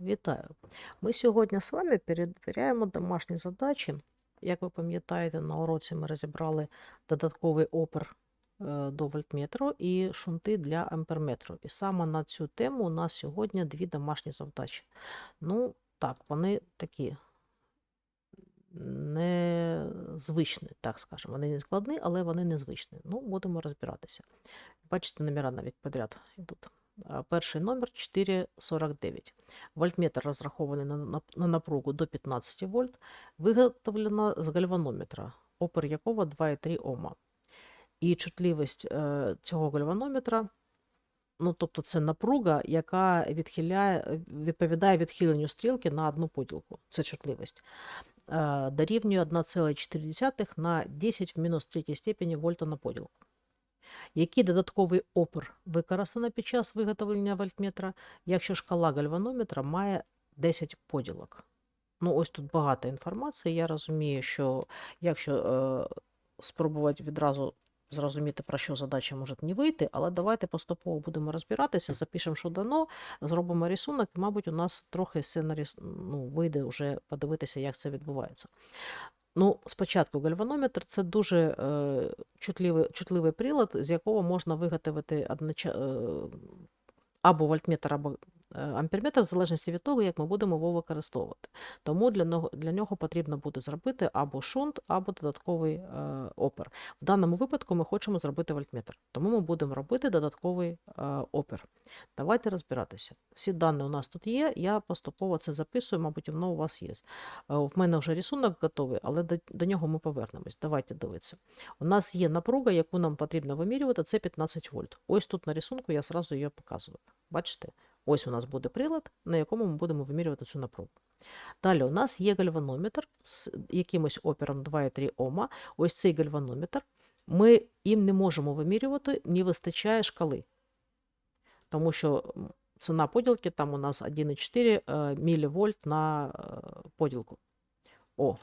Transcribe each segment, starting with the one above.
Вітаю! Ми сьогодні з вами перевіряємо домашні задачі. Як ви пам'ятаєте, на уроці ми розібрали додатковий опір е, до вольтметру і шунти для амперметру. І саме на цю тему у нас сьогодні дві домашні завдачі. Ну, так, вони такі незвичні, так скажемо. Вони не складні, але вони незвичні. Ну, будемо розбиратися. Бачите, номера навіть подряд йдуть. Перший номер 449. Вольтметр розрахований на, на, на напругу до 15 вольт, виготовлено з гальванометра, опір якого 2,3 Ома. І чутливість е, цього гальванометра, ну тобто це напруга, яка відхиляє, відповідає відхиленню стрілки на одну поділку. Це чутливість. Е, дорівнює 1,4 на 10 в мінус третій степені вольта на поділку. Який додатковий опір використано під час виготовлення вольтметра, якщо шкала гальванометра має 10 поділок? Ну, ось тут багато інформації. Я розумію, що якщо е, спробувати відразу зрозуміти, про що задача може не вийти, але давайте поступово будемо розбиратися, запишемо, що дано, зробимо рисунок, і, мабуть, у нас трохи все наріс... ну, вийде вже подивитися, як це відбувається. Ну, спочатку гальванометр це дуже е, чутливий, чутливий прилад, з якого можна виготовити одноча... е, або вольтметр, або амперметр, в залежності від того, як ми будемо його використовувати. Тому для нього, для нього потрібно буде зробити або шунт, або додатковий е, опір. В даному випадку ми хочемо зробити вольтметр, тому ми будемо робити додатковий е, опір. Давайте розбиратися. Всі дані у нас тут є, я поступово це записую, мабуть, воно у вас є. Е, В мене вже рисунок готовий, але до, до нього ми повернемось. Давайте дивитися. У нас є напруга, яку нам потрібно вимірювати, це 15 вольт. Ось тут на рисунку я зразу її показую. Бачите? Ось у нас буде прилад, на якому ми будемо вимірювати цю напругу. Далі у нас є гальванометр з якимось опіром 2,3 Ома. Ось цей гальванометр. Ми їм не можемо вимірювати, не вистачає шкали. Тому що ціна поділки там у нас 1,4 мВ на е, поділку. О,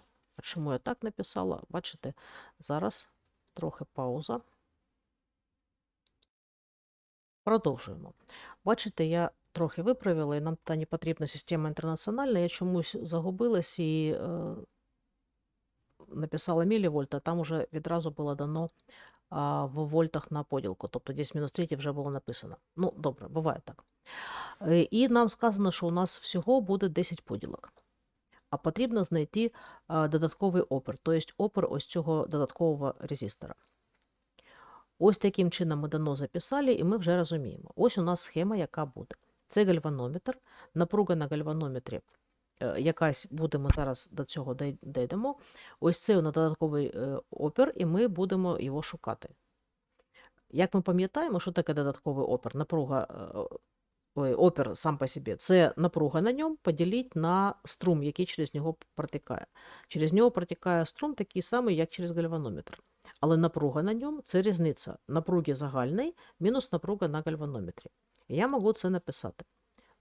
чому я так написала? Бачите, зараз трохи пауза. Продовжуємо. Бачите, я трохи виправила, і нам та не потрібна система інтернаціональна. Я чомусь загубилась і е, написала мілівольт, а там уже відразу було дано а, в вольтах на поділку. Тобто десь мінус 3 вже було написано. Ну, добре, буває так. Е, І нам сказано, що у нас всього буде 10 поділок. А потрібно знайти а, додатковий опір, тобто опір ось цього додаткового резистора. Ось таким чином ми дано записали, і ми вже розуміємо. Ось у нас схема, яка буде. Це гальванометр, напруга на гальванометрі. е, Якась буде, ми зараз до цього дійдемо. Ось це додатковий е, опір, і ми будемо його шукати. Як ми пам'ятаємо, що таке додатковий опір? Напруга, е, ой, опір сам по собі. Це напруга на ньому поділіть на струм, який через нього протікає. Через нього протікає струм такий самий, як через гальванометр. Але напруга на ньому це різниця напруги загальної мінус напруга на гальванометрі. Я можу це написати.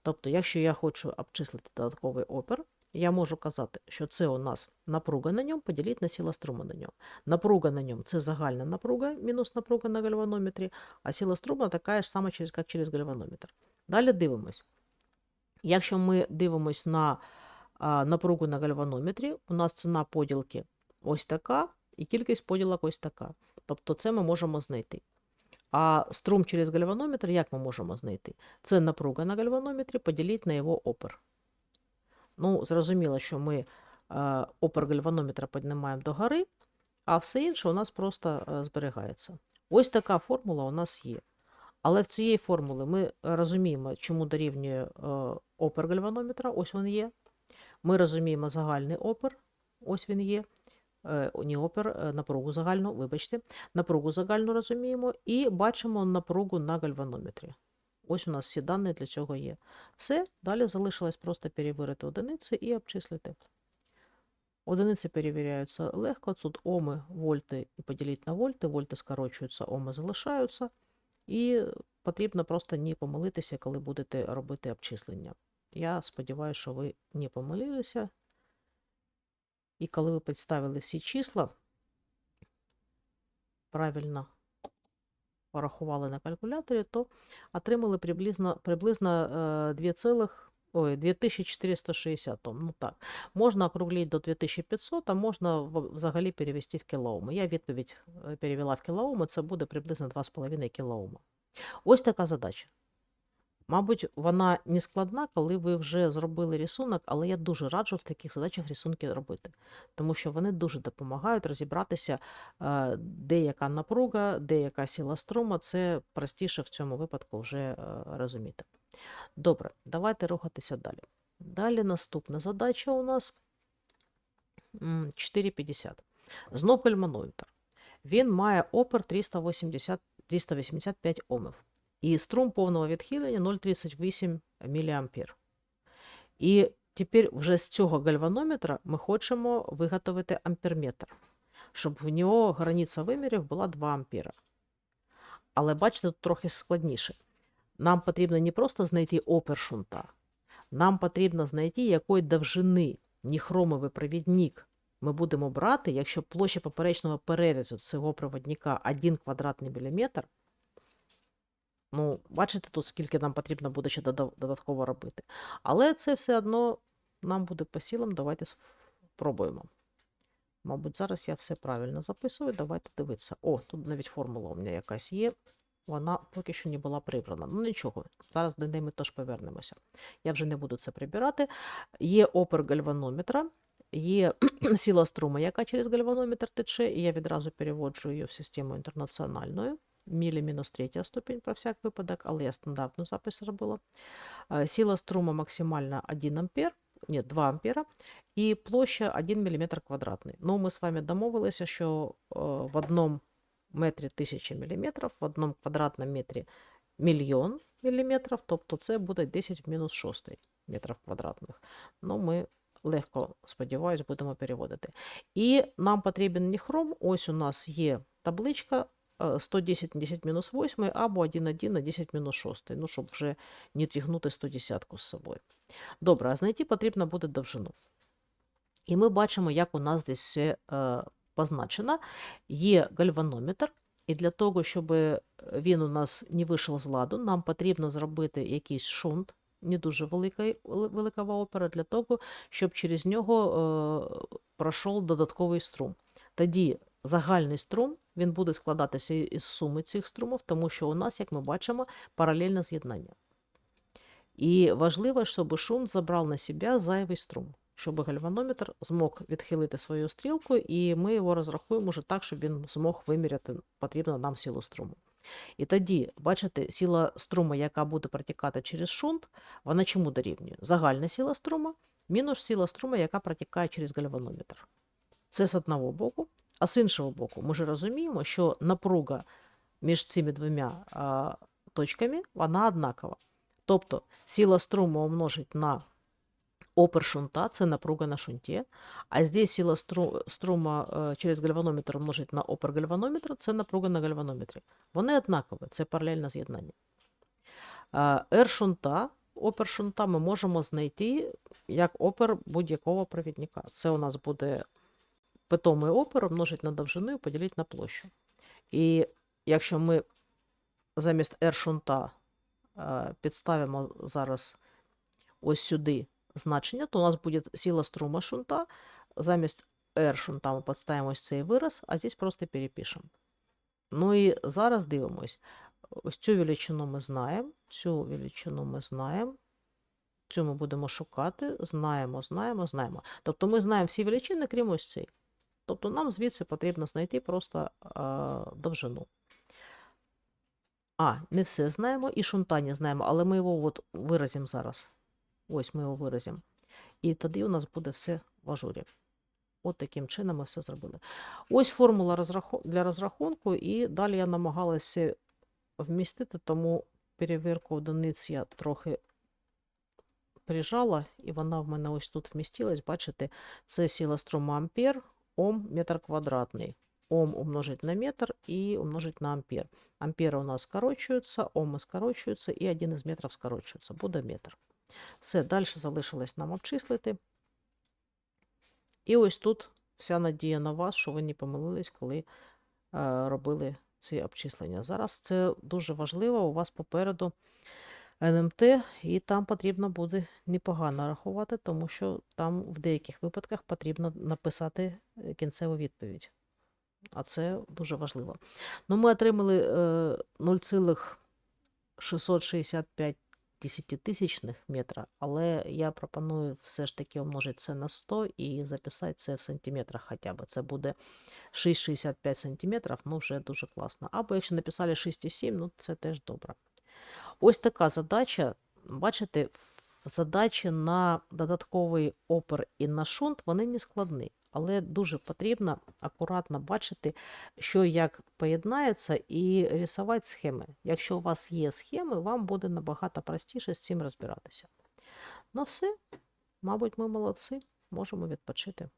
Тобто, якщо я хочу обчислити додатковий опір, я можу казати, що це у нас напруга на ньому поділіть на сила струму на ньому. Напруга на ньому це загальна напруга, мінус напруга на гальванометрі, а сила струму така ж сама, як через гальванометр. Далі дивимось. Якщо ми дивимось на напругу на гальванометрі, у нас ціна поділки ось така, і кількість поділок ось така. Тобто це ми можемо знайти. А струм через гальванометр як ми можемо знайти? Це напруга на гальванометрі поділіть на його опір. Ну, зрозуміло, що ми е, опір гальванометра піднімаємо до гори, а все інше у нас просто е, зберігається. Ось така формула у нас є. Але в цієї формули ми розуміємо, чому дорівнює е, опір гальванометра, ось він є. Ми розуміємо загальний опір, ось він є. Е, не опір, е, напругу загальну, вибачте, напругу загальну розуміємо і бачимо напругу на гальванометрі. Ось у нас всі дані для цього є. Все, далі залишилось просто перевірити одиниці і обчислити. Одиниці перевіряються легко, тут оми, вольти і поділіть на вольти, вольти скорочуються, оми залишаються. І потрібно просто не помилитися, коли будете робити обчислення. Я сподіваюся, що ви не помилилися. І коли ви підставили всі числа, правильно порахували на калькуляторі, то отримали приблизно, приблизно е, 2,5 Ой, 2460 Ом. Ну так. Можна округлити до 2500, а можна взагалі перевести в кілоуми. Я відповідь е, перевела в кілоуми, це буде приблизно 2,5 кілоума. Ось така задача. Мабуть, вона не складна, коли ви вже зробили рисунок, але я дуже раджу в таких задачах рисунки робити, тому що вони дуже допомагають розібратися, е, де яка напруга, де яка сила струму. Це простіше в цьому випадку вже е, розуміти. Добре, давайте рухатися далі. Далі наступна задача у нас 4,50. Знов гальманометр. Він має опер 380, 385 омів. І струм повного відхилення 0,38 мА. І тепер вже з цього гальванометра ми хочемо виготовити амперметр, щоб в нього границя вимірів була 2 ампера. Але бачите, тут трохи складніше. Нам потрібно не просто знайти опер шунта, нам потрібно знайти, якої довжини ніхромовий провідник ми будемо брати, якщо площа поперечного перерізу цього проводника 1 квадратний міліметр. Ну, бачите тут, скільки нам потрібно буде ще додатково робити. Але це все одно нам буде по силам. Давайте спробуємо. Мабуть, зараз я все правильно записую. Давайте дивитися. О, тут навіть формула у мене якась є. Вона поки що не була прибрана. Ну нічого, зараз до неї ми теж повернемося. Я вже не буду це прибирати. Є опер гальванометра, є сила струму, яка через гальванометр тече, і я відразу переводжу її в систему інтернаціональну. Мілі мінус третя ступінь про всяк випадок, але я стандартну запис робила. Е, Сила струму максимальна 1 ампер, ні, 2 ампера, і площа 1 мм квадратний. Ну, ми з вами домовилися, що е, в одному метрі 1000 мм, в одному квадратному метрі мільйон міліметрів, тобто це буде 10 в мінус 6 метрів квадратних. Ну, ми легко, сподіваюсь, будемо переводити. І нам потрібен ніхром. Ось у нас є табличка е, 110 на 10 мінус 8 або 1,1 на 10 мінус 6, ну, щоб вже не тягнути 110 з собою. Добре, а знайти потрібно буде довжину. І ми бачимо, як у нас здесь все е, позначено. Є гальванометр, і для того, щоб він у нас не вийшов з ладу, нам потрібно зробити якийсь шунт, не дуже великий, велика опера, для того, щоб через нього е, пройшов додатковий струм. Тоді загальний струм він буде складатися із суми цих струмів, тому що у нас, як ми бачимо, паралельне з'єднання. І важливо, щоб шунт забрав на себе зайвий струм, щоб гальванометр змог відхилити свою стрілку, і ми його розрахуємо вже так, щоб він змог виміряти потрібну нам силу струму. І тоді, бачите, сила струму, яка буде протікати через шунт, вона чому дорівнює? Загальна сила струму мінус сила струму, яка протікає через гальванометр. Це з одного боку. А з іншого боку, ми ж розуміємо, що напруга між цими двома а, точками вона однакова. Тобто сила струму умножить на опер шунта, це напруга на шунті, а здесь сила стру, струма через гальванометр умножить на опер гальванометра, це напруга на гальванометрі. Вони однакові, це паралельне з'єднання. R шунта, опер шунта ми можемо знайти як опер будь-якого провідника. Це у нас буде питомий опер умножить на довжину і поділити на площу. І якщо ми замість R шунта е, підставимо зараз ось сюди значення, то у нас буде сила струма шунта. Замість R шунта ми підставимо ось цей вираз, а здесь просто перепишемо. Ну і зараз дивимось. Ось цю величину ми знаємо, цю величину ми знаємо. Цю ми будемо шукати, знаємо, знаємо, знаємо. Тобто ми знаємо всі величини, крім ось цей. Тобто нам звідси потрібно знайти просто а, довжину. А, не все знаємо, і шунта не знаємо, але ми його от виразимо зараз. Ось ми його виразимо. І тоді у нас буде все в ажурі. От таким чином ми все зробили. Ось формула для розрахунку, і далі я намагалася вмістити, тому перевірку одиниць я трохи прижала, і вона в мене ось тут вмістилась. Бачите, це сила струму ампер, Ом метр квадратний. Ом умножить на метр і умножить на ампер. Ампери у нас скорочуються, оми скорочуються, і один із метрів скорочується. Буде метр. Все, далі залишилось нам обчислити. І ось тут вся надія на вас, що ви не помилились, коли е, робили ці обчислення. Зараз це дуже важливо. У вас попереду НМТ, і там потрібно буде непогано рахувати, тому що там в деяких випадках потрібно написати е, кінцеву відповідь. А це дуже важливо. Ну, ми отримали е, 0,665 десятитисячних метра, але я пропоную все ж таки умножити це на 100 і записати це в сантиметрах хоча б. Це буде 6,65 сантиметрів, ну вже дуже класно. Або якщо написали 6,7, ну це теж добре. Ось така задача. Бачите, задачі на додатковий опер і на шунт вони не складні, але дуже потрібно акуратно бачити, що як поєднається, і рисувати схеми. Якщо у вас є схеми, вам буде набагато простіше з цим розбиратися. Ну все, мабуть, ми молодці, можемо відпочити.